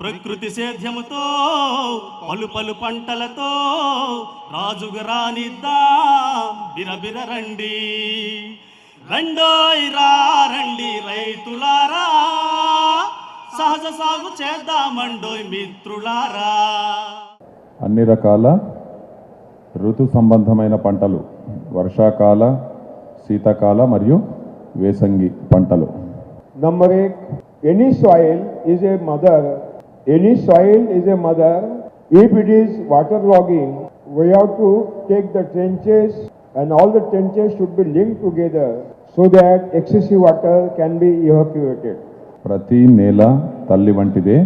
ప్రకృతి సేద్యముతో పలు పలు పంటలతో రాజుగా రానిద్దా? బిరబిర రండి. రండోయ్ రండి రైతులారా. సహజ సాగు చేద్దామండోయ్ మిత్రులారా. అన్ని రకాల ఋతు సంబంధమైన పంటలు వర్షాకాల శీతాకాల మరియు వేసంగి పంటలు. Number eight, any soil is a mother. Any soil is a mother. If it is waterlogging, we have to take the trenches and all the trenches should be linked together so that excessive water can be evacuated. ప్రతి నేల తల్లి వంటిదే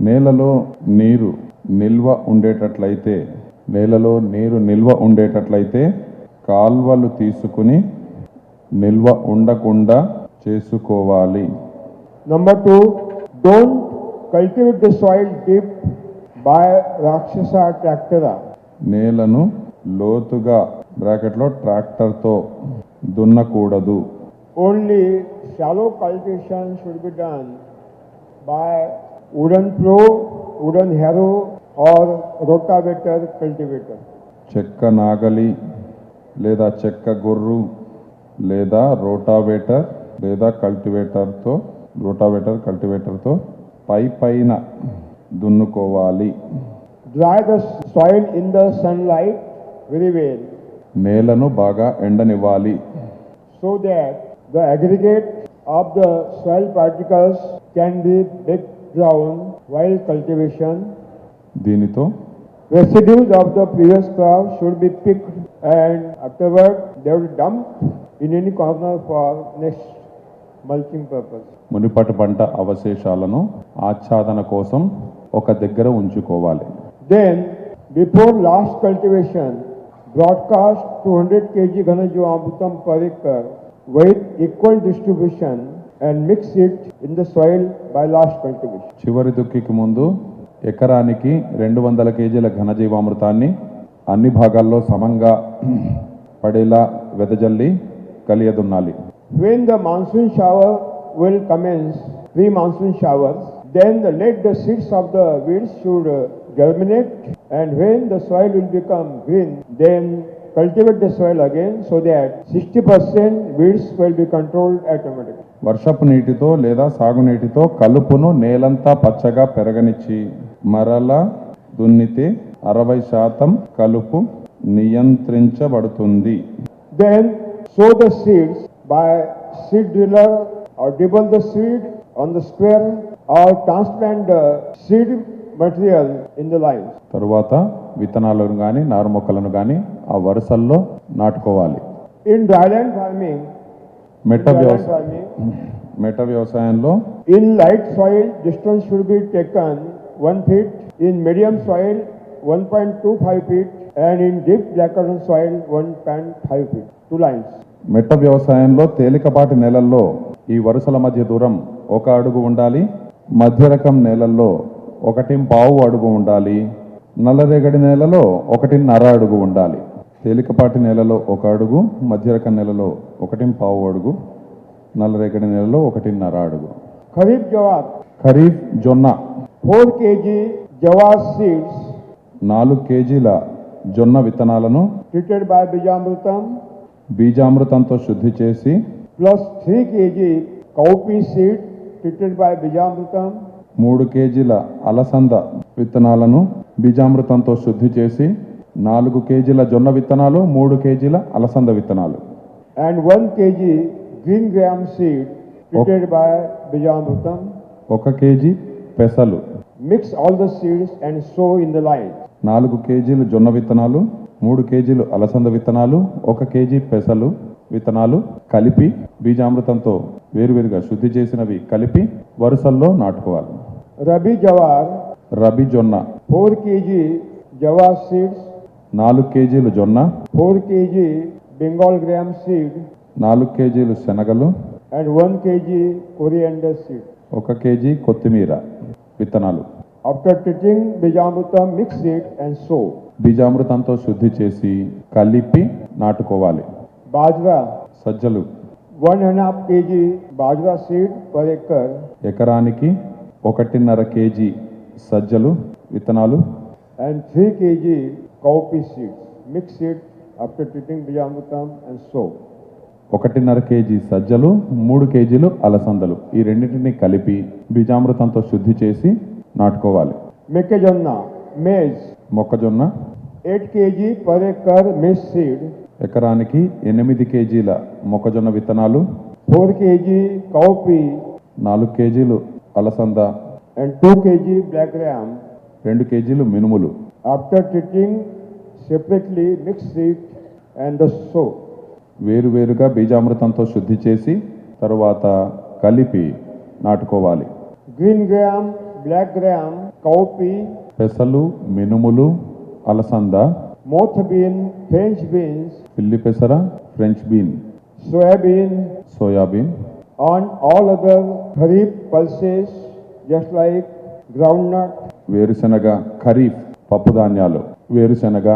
నేలలో నీరు నిల్వ ఉండేటట్లయితే నేలలో నీరు నిల్వ ఉండేటట్లయితే కాల్వలు తీసుకుని నిల్వ ఉండకుండా చేసుకోవాలి Number two, don't cultivate the soil deep by రాక్షస ట్రాక్టర్. నేలను లోతుగా బ్రాకెట్లో ట్రాక్టర్తో దున్నకూడదు. Only shallow cultivation should be done by wooden plough wooden harrow or rotavator cultivator చెక్క నాగలి లేదా చెక్క గొర్రు లేదా రోటావేటర్ లేదా కల్టివేటర్తో రోటావేటర్ కల్టివేటర్తో పై పైన దున్నుకోవాలి Dry the soil in the sunlight very well నేలను బాగా ఎండనివ్వాలి so that the aggregate of the soil particles can be break down while cultivation. దీనితో Residues of the previous crop should be picked and afterward they will be dumped in any corner for mulching purpose మునిపటి పంట అవశేషాలను ఆచ్ఛాదన కోసం ఒక దగ్గర ఉంచుకోవాలి. Then before last cultivation broadcast two hundred KG ghanajeevamrutham per acre with equal distribution and mix it in the soil by last cultivation చివరి దుక్కికి ముందు ఎకరానికి రెండు వందల కేజీల ఘనజీవామృతాన్ని అన్ని భాగాల్లో సమంగా పడేలా వెదజల్లి కలియదున్నాలి. When the monsoon shower will commence, pre-monsoon showers, then the, let the seeds of the weeds should uh, germinate and when the soil will become green, then cultivate the soil again so that 60% weeds will be controlled automatically. వర్షపు నీటితో లేదా సాగునీటితో కలుపును నేలంతా పచ్చగా పెరగనిచ్చి మరల దున్నితే అరవై శాతం కలుపు నియంత్రించబడుతుంది Then sow the seeds by seed driller or dibble the seed on the square or transplant the seed material in the lines. తరువాత విత్తనాలను కానీ నారు మొక్కలను కానీ ఆ వరుసల్లో నాటుకోవాలి In dryland farming, మెట్ట వ్యవసాయం మెట్ట వ్యవసాయంలో in light soil distance should be taken 1 feet, in medium soil 1.25 feet and in deep black cotton soil 1.5 feet, two lines. మెట్ట వ్యవసాయంలో తేలికపాటి నేలల్లో ఈ వరుసల మధ్య దూరం ఒక అడుగు ఉండాలి మధ్య రకం నేలల్లో ఒకటి పావు అడుగు ఉండాలి నల్లరేగడి నేలలో ఒకటిన్నర అడుగు ఉండాలి. తేలికపాటి నేలలో ఒక అడుగు మధ్య రకం నేలలో ఒకటి పావు అడుగు నల్లరేగడి నేలలో ఒకటిన్నర అడుగు. Kharif jawar, ఖరీఫ్ జొన్న. 4 kg jawar seeds నాలుగు కేజీల జొన్న విత్తనాలను treated by Bijamrutam బీజామృతంతో శుద్ధి చేసి plus three KG cowpea seed treated by bijamrutham మూడు కేజీల అలసంద విత్తనాలను బీజామృతంతో శుద్ధి చేసి నాలుగు కేజీల జొన్న విత్తనాలు మూడు కేజీల అలసంద విత్తనాలు. And one KG green gram seed treated by bijamrutham ఒక కేజీ పెసలు. Mix all the seeds and sow in the line నాలుగు కేజీలు జొన్న విత్తనాలు మూడు కేజీలు అలసంద విత్తనాలు ఒక కేజీ పెసలు విత్తనాలు కలిపి బీజామృతంతో వేరువేరుగా శుద్ధి చేసినవి కలిపి వరుసల్లో నాటుకోవాలి Rabi jawar, రబీ జొన్న 4 kg jawar seeds నాలుగు కేజీలు జొన్న 4 kg Bengal gram seed, నాలుగు కేజీలు శనగలు and 1 kg coriander seed. ఒక కేజీ కొత్తిమీర విత్తనాలు After treating Bijamrutam, mix it and sow. బీజామృతంతో శుద్ధి చేసి కలిపి నాటుకోవాలి. బాజ్రా సజ్జలు. One and half KG bajra seed per acre. ఎకరానికి ఒకటిన్నర కేజీ సజ్జలు విత్తనాలు. And three KG cowpea seeds mix seed after treating bijamrutham and sow ఒకటిన్నర కేజీ సజ్జలు మూడు కేజీలు అలసందలు. ఈ రెండింటిని కలిపి బీజామృతంతో శుద్ధి చేసి నాటుకోవాలి. మెక్కజొన్న మేజ్ మొక్కజొన్న eight KG per acre mix seed ఎకరానికి ఎనిమిది కేజీల మొక్కజొన్న విత్తనాలు. ఫోర్ కేజీ కౌపీ నాలుగు కేజీలు అలసంద. And two KG black gram రెండు కేజీలు మినుములు. After treating separately mix seed and sow వేరువేరుగా బీజామృతంతో శుద్ధి చేసి తరువాత కలిపి నాటుకోవాలి. Green gram black gram cowpea పెసలు మినుములు అలసంద మోత్ బీన్ ఫ్రెంచ్ బీన్స్ పిల్లి పెసర French bean soybean soybean on all other kharif pulses just like groundnut వేరుశనగ ఖరీఫ్ పప్పు ధాన్యాలు వేరుశనగ.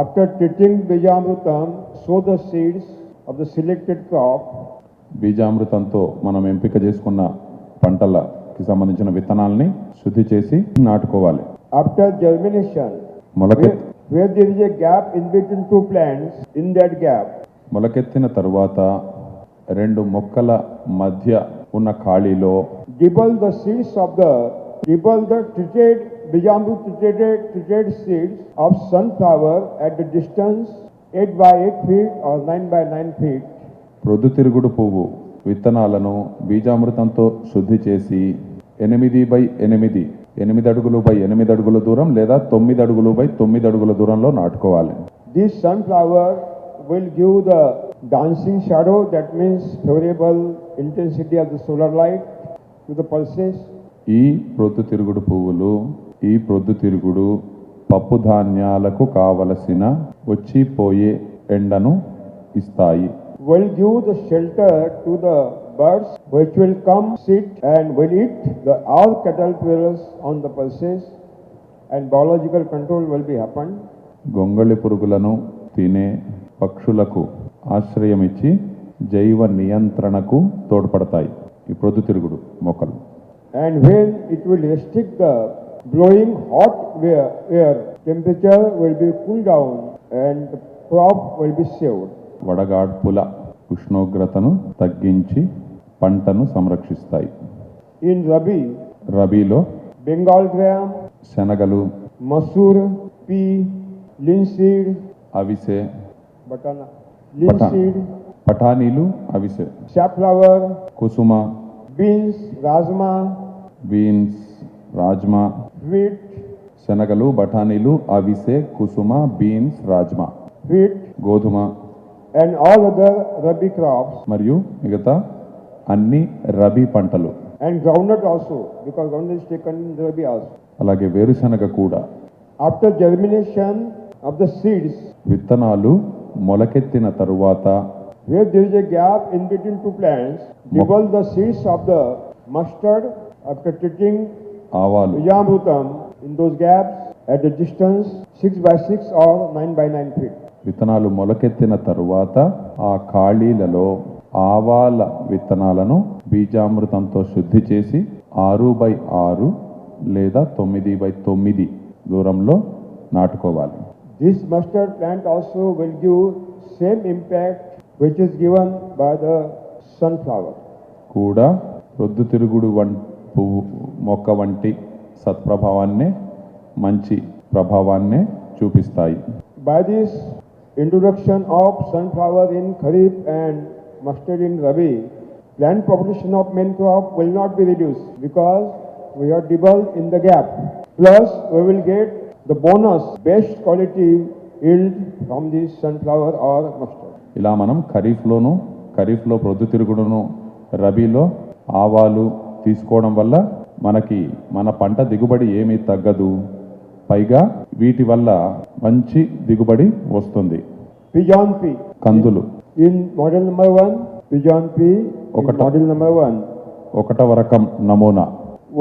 After treating bijamrutham sow the seeds of the selected crop బీజామృతంతో మనం ఎంపిక చేసుకున్న పంటలకి సంబంధించిన విత్తనాలని శుద్ధి చేసి నాటుకోవాలి. After germination. మొలకె Where, there is a gap in between two plants, in that gap, మొలకెత్తిన తరువాత రెండు మొక్కల మధ్య ఉన్న ఖాళీలో dibble the seeds of the, dibble the treated, Bijamrut treated, treated seeds of sunflower at the distance 8 by 8 feet or 9 by 9 feet. ప్రొద్దుతిరుగుడు పువ్వు విత్తనాలను బీజామృతంతో శుద్ధి చేసి ఎనిమిది బై ఎనిమిది ఎనిమిది అడుగులు బై ఎనిమిది అడుగుల దూరం లేదా తొమ్మిది అడుగులు బై తొమ్మిది అడుగుల దూరంలో నాటుకోవాలి. This sunflower will give the dancing shadow that means favourable intensity of the solar light to the pulses ఈ ప్రొద్దు తిరుగుడు పువ్వులు ఈ ప్రొద్దు తిరుగుడు పప్పు ధాన్యాలకు కావలసిన వచ్చిపోయే ఎండను ఇస్తాయి. Will give the shelter to the birds which will come sit and will eat the all caterpillars on the pulses and biological control will be happened. గొంగళి పురుగులను తినే పక్షులకు ఆశ్రయమిచ్చి జైవ నియంత్రణకు తోడ్పడతాయి ఈ ప్రొద్దుతిరుగుడు మొక్కలు And when it will restrict the blowing hot air, air temperature will be cooled down and crop will be saved. వడగాడ్పుల ఉష్ణోగ్రతను తగ్గించి పంటను సంరక్షిస్తాయి. ఇన్ రబీ రబీలో బెంగాల్ గ్రామ్ శనగలు మసూర్ పీ లిన్సీడ్ అవిసె పఠానీలు అవిసె. షాఫ్లవర్ కుసుమ beans rajma beans rajma. Wheat శనగలు బఠానీలు అవిసె కుసుమ బీన్స్ రాజ్మా. వీట్ గోధుమ. And all other rabi crops మరియు మిగతా అన్ని రబీ పంటలు. And ground also because ground is అలాగే వేరుశనగ కూడా. After germination of the seeds విత్తనాలు మొలకెత్తిన తరువాత where there gap in two plants గివల్ the seeds of the mustard after treating ఆవాలు. Bijamrutham in gaps at distance six by six or nine by nine feet విత్తనాలు మొలకెత్తిన తరువాత ఆ ఖాళీలలో ఆవాల విత్తనాలను బీజామృతంతో శుద్ధి చేసి ఆరు బై ఆరు లేదా తొమ్మిది బై తొమ్మిది దూరంలో నాటుకోవాలి. This mustard plant also will give same impact which is given by the sunflower కూడా రొద్దు తిరుగుడు వంటి మొక్క వంటి సత్ప్రభావాన్ని మంచి ప్రభావాన్ని చూపిస్తాయి. By this introduction of sunflower in kharif and mustard in Rabi, plant population of main crop will not be reduced because we have doubled in the gap. Plus, we will get the bonus best quality yield from this sunflower or mustard. ఇలా మనం ఖరీఫ్లోను ఖరీఫ్లో ప్రొద్దుతిరుగుడును రబీలో ఆవాలు తీసుకోవడం వల్ల మనకి మన పంట దిగుబడి ఏమీ తగ్గదు పైగా వీటి వల్ల మంచి దిగుబడి వస్తుంది. కందులు in model number one విజాన్ P ఒకటి మోడల్ నెంబర్ వన్ ఒకటవ రకం నమూనా.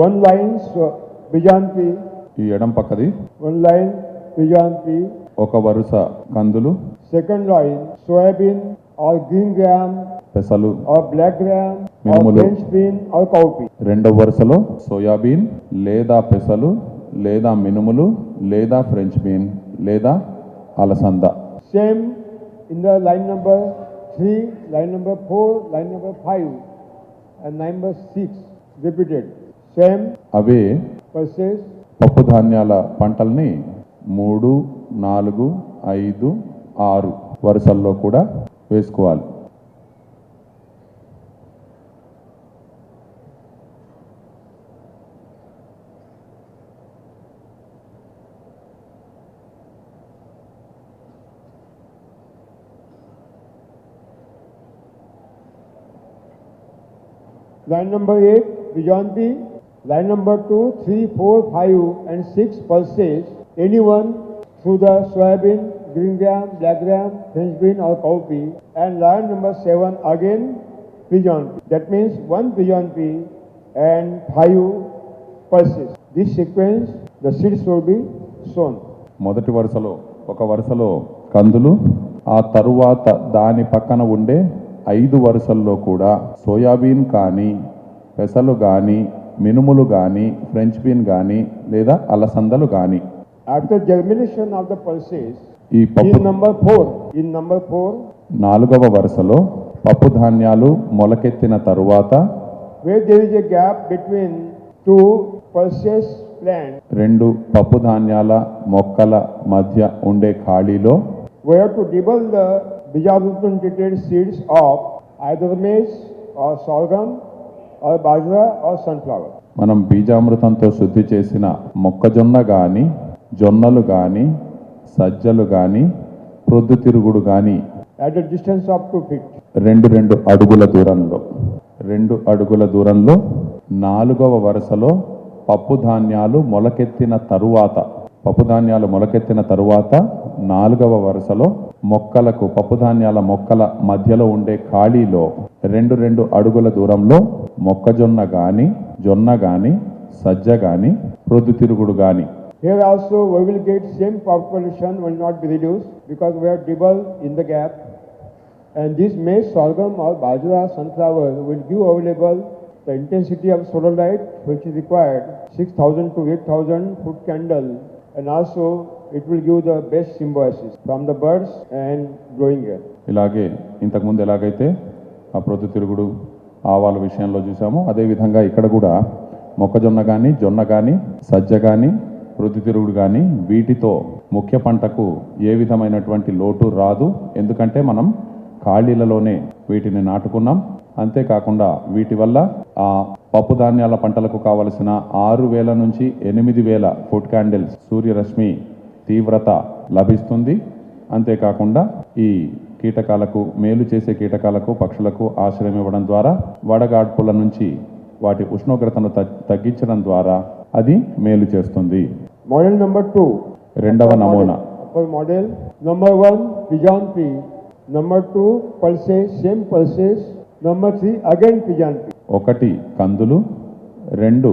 వన్ లైన్ విజాన్ పి ఈ ఎడం పక్కది. వన్ లైన్ విజాన్ పి ఒక వరుస కందులు. Second line soybean or green gram పెసలు. ఆర్ బ్లాక్ గ్రామ్ మినుములు. ఫ్రెంచ్ బీన్ ఆర్ కౌపి రెండవ వరుసలో సోయాబీన్ లేదా పెసలు లేదా మినుములు లేదా ఫ్రెంచ్ బీన్ లేదా అలసంద. Same in the line number three, line number four, line number five, and line number six repeated. Same అవే pulses పప్పు ధాన్యాల పంటల్ని మూడు నాలుగు ఐదు ఆరు వరుసల్లో కూడా వేసుకోవాలి Line number eight, pigeon pea. Line number two, three, four, five, and six pulses. Anyone through the soybean, green gram, black gram, French bean, or cowpea. And line number seven again, pigeon pea. That means one pigeon pea and five pulses. This sequence, the seeds will be sown. మొదటి వరుసలో ఒక వరుసలో కందులు ఆ తరువాత దాని పక్కన ఉండే ఐదు వరుసల్లో కూడా సోయాబీన్ కానీ పెసలు కానీ మినుములు కానీ ఫ్రెంచ్ బీన్ కానీ లేదా అలసందలు కానీ. After germination of the pulses ఈ పప్పు నంబర్ ఫోర్ ఈ నంబర్ ఫోర్ నాలుగవ వరుసలో పప్పు ధాన్యాలు మొలకెత్తిన తరువాత way there is a gap between two pulses plant రెండు పప్పు ధాన్యాల మొక్కల మధ్య ఉండే ఖాళీలో way to dibble the treated seeds of either maize or sorghum or bajra or sunflower. మనం బీజామృతంతో శుద్ధి చేసిన మొక్కజొన్న గాని జొన్నలు గాని సజ్జలు గాని ప్రొద్దుతిరుగుడు గాని At a distance of two feet. రెండు రెండు అడుగుల దూరంలో రెండు అడుగుల దూరంలో నాలుగవ వరుసలో పప్పు ధాన్యాలు మొలకెత్తిన తరువాత పప్పు ధాన్యాలు మొలకెత్తిన తరువాత నాలుగవ వరుసలో మొక్కలకు పప్పు ధాన్యాల మొక్కల మధ్యలో ఉండే ఖాళీలో రెండు రెండు అడుగుల దూరంలో మొక్కజొన్న గాని జొన్న గాని సజ్జ గాని ప్రొద్దుతిరుగుడు గాని Here also we will get same population will not be reduced because we have double in the gap. And this maize, sorghum or bajra, sunflower will give available the intensity of solar light which is required 6000 to 8000 foot candle and also it will give the best symbiosis from the birds and growing ఇలాగే ఇంతకుముందు ఎలాగైతే ఆ ప్రొద్దు తిరుగుడు ఆవాల విషయంలో చూసామో అదేవిధంగా ఇక్కడ కూడా మొక్కజొన్న కానీ జొన్న కానీ సజ్జ కానీ ప్రొద్దుతిరుగుడు కానీ వీటితో ముఖ్య పంటకు ఏ విధమైనటువంటి లోటు రాదు. ఎందుకంటే మనం ఖాళీలలోనే వీటిని నాటుకున్నాం. అంతేకాకుండా వీటి వల్ల ఆ పప్పు ధాన్యాల పంటలకు కావలసిన ఆరు వేల నుంచి ఎనిమిది వేల ఫుడ్ క్యాండిల్స్ సూర్యరశ్మి తీవ్రత లభిస్తుంది. అంతేకాకుండా ఈ కీటకాలకు మేలు చేసే కీటకాలకు పక్షులకు ఆశ్రయం ఇవ్వడం ద్వారా వడగాడ్పుల నుంచి వాటి ఉష్ణోగ్రతను తగ్గించడం ద్వారా అది మేలు చేస్తుంది. మోడల్ నెంబర్ టూ రెండవ నమూనా. Model number one pigeon pea number two pulses same pulses number three again pigeon pea ఒకటి కందులు. రెండు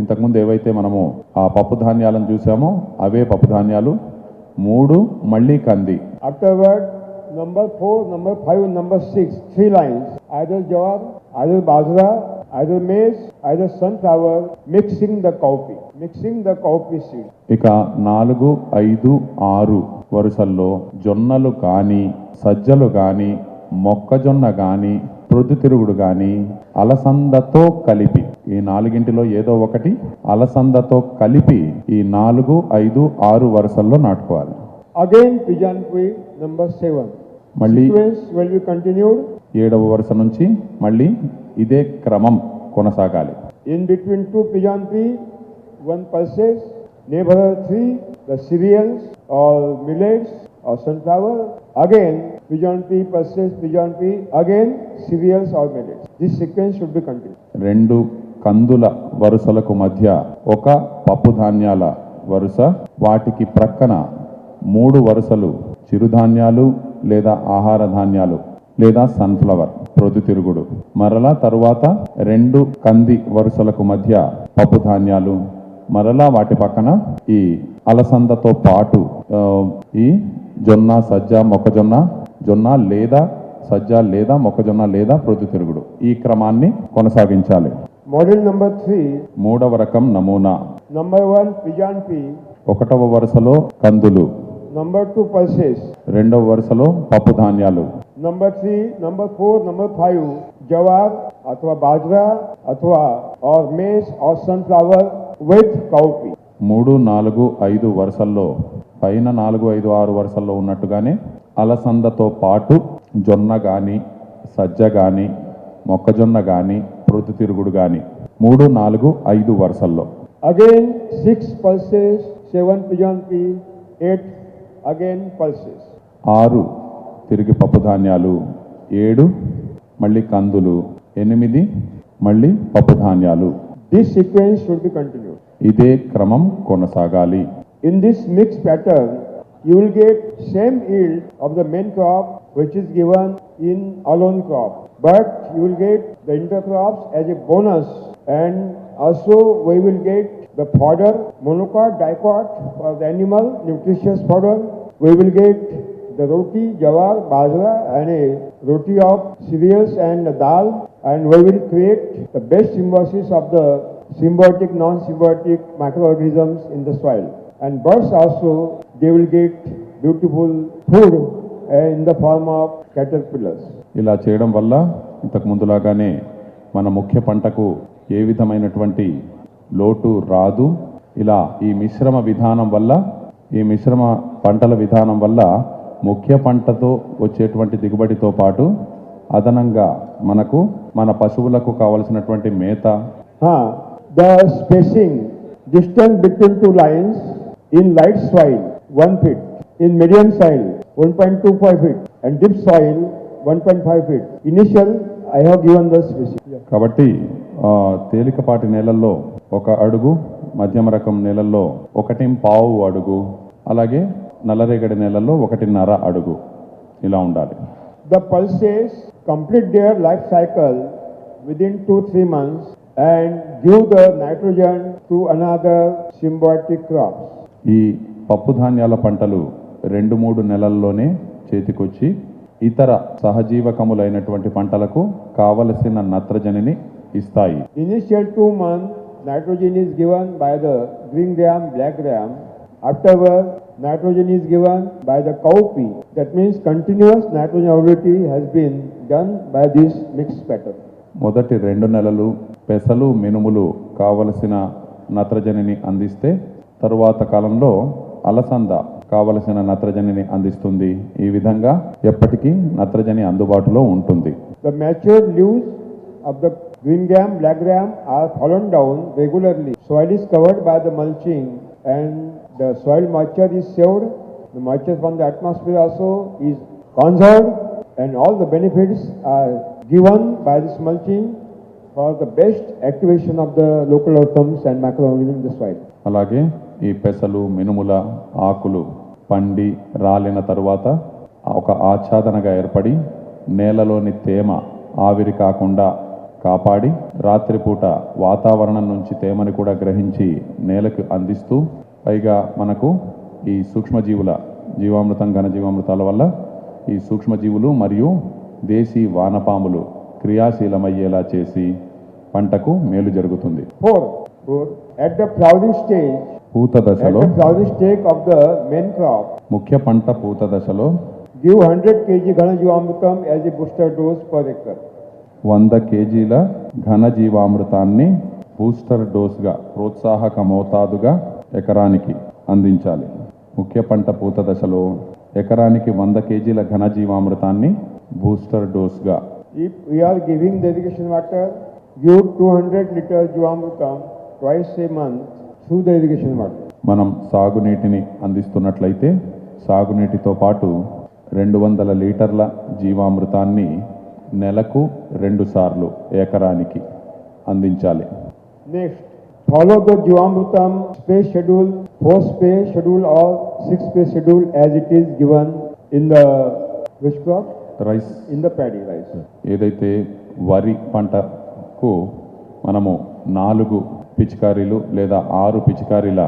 ఇంతకుముందు ఏవైతే మనము ఆ పప్పు ధాన్యాలను చూసామో అవే పప్పు ధాన్యాలు. మూడు మళ్ళీ కంది. Afterward number four number five number six three lines either jowar either bajra either maize either sunflower mixing the cowpea mixing the cowpea seed ఇక నాలుగు ఐదు ఆరు వరుసల్లో జొన్నలు కాని సజ్జలు కాని మొక్కజొన్న కాని ప్రొద్దు తిరుగుడు కాని అలసందతో కలిపి. ఈ నాలుగింటిలో ఏదో ఒకటి అలసందతో కలిపి ఈ నాలుగు ఐదు ఆరు వరుసల్లో నాటుకోవాలి. అగైన్ పిజాన్ నెంబర్ సెవెన్ మళ్ళీ ఏడవ వరుస నుంచి మళ్ళీ ఇదే క్రమం కొనసాగాలి. In between two pigeon one pulses number three the cereals or millets or sunflower again pigeon pea pulses pigeon pea again cereals or millets this sequence should be continue రెండు కందుల వరుసలకు మధ్య ఒక పప్పు ధాన్యాల వరుస వాటికి ప్రక్కన మూడు వరుసలు చిరుధాన్యాలు లేదా ఆహార ధాన్యాలు లేదా సన్ఫ్లవర్ ప్రొద్దుతిరుగుడు మరలా తరువాత రెండు కంది వరుసలకు మధ్య పప్పు ధాన్యాలు. మరలా వాటి పక్కన ఈ అలసందతో పాటు ఈ జొన్న సజ్జ మొక్కజొన్న జొన్న లేదా సజ్జ లేదా మొక్కజొన్న లేదా ప్రొద్దుతిరుగుడు ఈ క్రమాన్ని కొనసాగించాలి. Model number three. మూడవ రకం నమూనా. నంబర్ వన్ పిజాన్పి ఒకటవ వరుసలో కందులు. Number two pulses. రెండవ వరుసలో పప్పు ధాన్యాలు. Number three number four number five. Jowar అథవా బాజ్రా అథవా or maize or sunflower with cowpea మూడు నాలుగు ఐదు వరుసల్లో పైన నాలుగు ఐదు ఆరు వరుసల్లో ఉన్నట్టుగానే అలసందతో పాటు జొన్న కానీ సజ్జ కానీ మొక్కజొన్న కానీ ప్రొద్దు తిరుగుడు గాని. మూడు నాలుగు ఐదు వరుసల్లో. Again six pulses seven pigeon పిజాంకి eight again pulses ఆరు తిరిగి పప్పు ధాన్యాలు. ఏడు మళ్ళీ కందులు. ఎనిమిది మళ్ళీ పప్పు ధాన్యాలు. This sequence should be continue ఇదే క్రమం కొనసాగాలి. In this mix pattern you will get same yield of the main crop which is given in alone crop But you will get the intercrops as a bonus and also we will get the fodder, monocot, dicot for the animal, nutritious fodder. We will get the roti, jawar, bajra and a roti of cereals and dal and we will create the best symbiosis of the symbiotic, non-symbiotic microorganisms in the soil. And birds also, they will get beautiful food in the form of caterpillars. ఇలా చేయడం వల్ల ఇంతకు ముందులాగానే మన ముఖ్య పంటకు ఏ విధమైనటువంటి లోటు రాదు. ఇలా ఈ మిశ్రమ విధానం వల్ల ఈ మిశ్రమ పంటల విధానం వల్ల ముఖ్య పంటతో వచ్చేటువంటి దిగుబడితో పాటు అదనంగా మనకు మన పశువులకు కావలసినటువంటి మేత. The spacing distance between two lines in light soil one feet in medium soil one point two five feet and deep soil కాబట్టి తేలికపాటి నేలల్లో ఒక అడుగు మధ్యమ రకం నేలల్లో ఒకటి పావు అడుగు అలాగే నల్లరేగడి నేలల్లో ఒకటి నర అడుగు ఇలా ఉండాలి. The pulses complete their life cycle within two three months and give the nitrogen to another symbiotic crops ఈ పప్పు ధాన్యాల పంటలు రెండు మూడు నెలల్లోనే చేతికొచ్చి ఇతర సహజీవకములైనటువంటి పంటలకు కావలసిన నత్రజనిని ఇస్తాయి. Initial two month nitrogen is by the green gram black gram after nitrogen is by the cowpea that means continuous nitrogen availability has been done by this mix pattern మొదటి రెండు నెలలు పెసలు మినుములు కావలసిన నత్రజనిని అందిస్తే తరువాత కాలంలో అలసంద కావలసిన నత్రజనిని అందిస్తుంది. ఈ విధంగా ఎప్పటికీ నత్రజని అందుబాటులో ఉంటుంది. The mature leaves of the green gram black gram are fallen down regularly soil is by the mulching and the soil moisture is saved the moisture from the atmosphere and all the benefits are given by this mulching for the best activation of the local outcomes and microorganism the అలాగే ఈ పెసలు మినుముల ఆకులు పండి రాలిన తరువాత ఒక ఆచ్ఛాదనగా ఏర్పడి నేలలోని తేమ ఆవిరి కాకుండా కాపాడి రాత్రిపూట వాతావరణం నుంచి తేమని కూడా గ్రహించి నేలకు అందిస్తూ పైగా మనకు ఈ సూక్ష్మజీవుల జీవామృతం ఘనజీవామృతాల వల్ల ఈ సూక్ష్మజీవులు మరియు దేశీ వానపాములు క్రియాశీలమయ్యేలా చేసి పంటకు మేలు జరుగుతుంది. Four at the flowering stage, పూత దశలో stage of the main crop ముఖ్య పంట పూత దశలో give hundred KG ghanajeevamrutham as a booster dose per acre వంద కేజీల ఘన జీవామృతాన్ని బూస్టర్ డోస్గా ప్రోత్సాహక మోతాదుగా ఎకరానికి అందించాలి. ముఖ్య పంట పూత దశలో ఎకరానికి వంద కేజీల ఘన జీవామృతాన్ని booster డోస్గా. Or giving dedication water give two hundred litre jeevamrutham twice a month food irrigation water మనం సాగునీటిని అందిస్తున్నట్లయితే సాగునీటితో పాటు రెండు వందల లీటర్ల జీవామృతాన్ని నెలకు రెండు సార్లు ఏకరానికి అందించాలి. Next follow the jeevamrutham space schedule four space schedule or six space schedule as it is given in the which crop rice in the paddy rice ఏదైతే వరి పంటకు మనము నాలుగు పిచికారీలు లేదా ఆరు పిచికారీల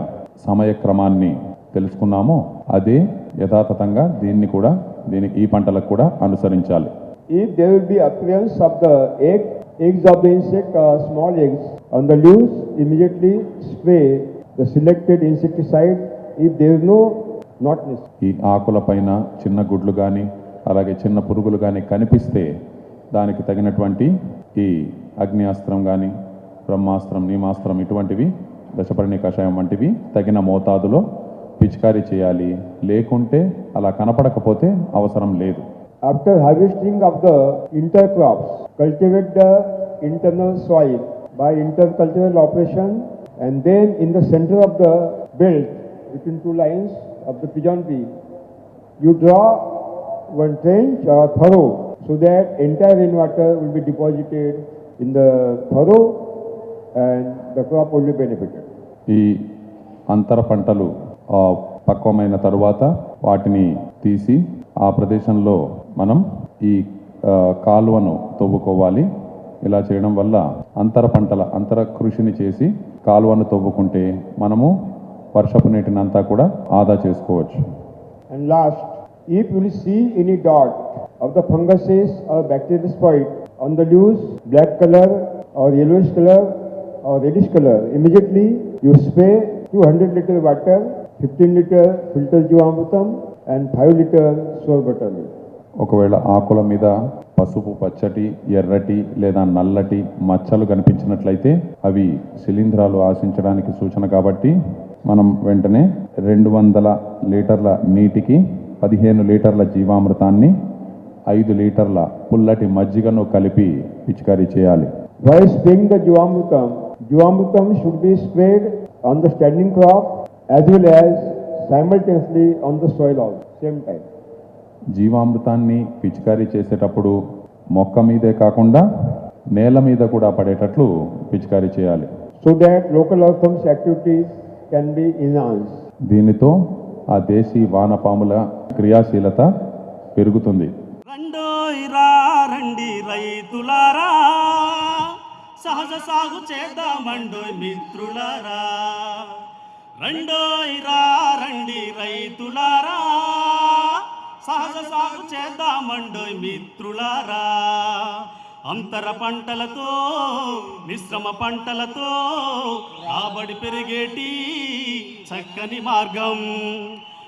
సమయ క్రమాన్ని తెలుసుకున్నామో అది యథాతథంగా దీన్ని కూడా దీని ఈ పంటలకు కూడా అనుసరించాలి. ఈ దేవుడ్ be appearance of the egg eggs of the insect small eggs on the loose immediately spray the selected insecticide ఈ దేవుడ్ నాట్ మిస్ ఈ ఆకుల పైన చిన్న గుడ్లు కానీ అలాగే చిన్న పురుగులు కానీ కనిపిస్తే దానికి తగినటువంటి ఈ అగ్ని అస్త్రం కానీ బ్రహ్మాస్త్రం నీమాస్త్రం ఇటువంటివి దశపర్ణి కషాయం వంటివి తగిన మోతాదులో పిచికారీ చేయాలి. లేకుంటే అలా కనపడకపోతే అవసరం లేదు. After harvesting of the inter crops cultivate the internal soil by inter cultural operation and then in the centre of the belt within two lines of the pigeon pea you draw one train thorough so that entire rain water will be deposited in the furrow ఈ అంతర పంటలు పక్వమైన తరువాత వాటిని తీసి ఆ ప్రదేశంలో మనం ఈ కాలువను తవ్వుకోవాలి. ఇలా చేయడం వల్ల అంతర పంటల అంతర కృషిని చేసి కాలువను తవ్వుకుంటే మనము వర్షపు నీటిని అంతా కూడా ఆదా చేసుకోవచ్చు. And last if you'll see any dot of the funguses or bacterial spoiled on the loose black colour or yellowish colour or reddish color, immediately you spray 200 liter water, 15 liter filter jivamrutam and 5 liter buttermilk. ఒకవేళ ఆకుల మీద పసుపు పచ్చటి ఎర్రటి లేదా నల్లటి మచ్చలు కనిపించినట్లయితే అవి శిలీంధ్రాలు ఆశించడానికి సూచన కాబట్టి మనం వెంటనే రెండు వందల లీటర్ల నీటికి పదిహేను లీటర్ల జీవామృతాన్ని ఐదు లీటర్ల పుల్లటి మజ్జిగను కలిపి పిచికారీ చేయాలి spraying the jivamrutam, jivamrutam should be sprayed on the standing crop as well as simultaneously on the soil also, same time. జీవామృతాన్ని పిచికారీ చేసేటప్పుడు మొక్క మీదే కాకుండా నేల మీద కూడా పడేటట్లు పిచికారీ చేయాలి so that local earthworms activities can be enhanced. దీనితో ఆ దేశీ వానపాముల క్రియాశీలత పెరుగుతుంది రండోయ్ రా రండి రైతులారా సహజ సాగు చేద్దామండోయ్ మిత్రులరా. రండోయ్ రా రండి రైతులారా. సహజ సాగు చేద్దామండోయ్ మిత్రులారా. అంతర పంటలతో మిశ్రమ పంటలతో రాబడి పెరిగేటి చక్కని మార్గం.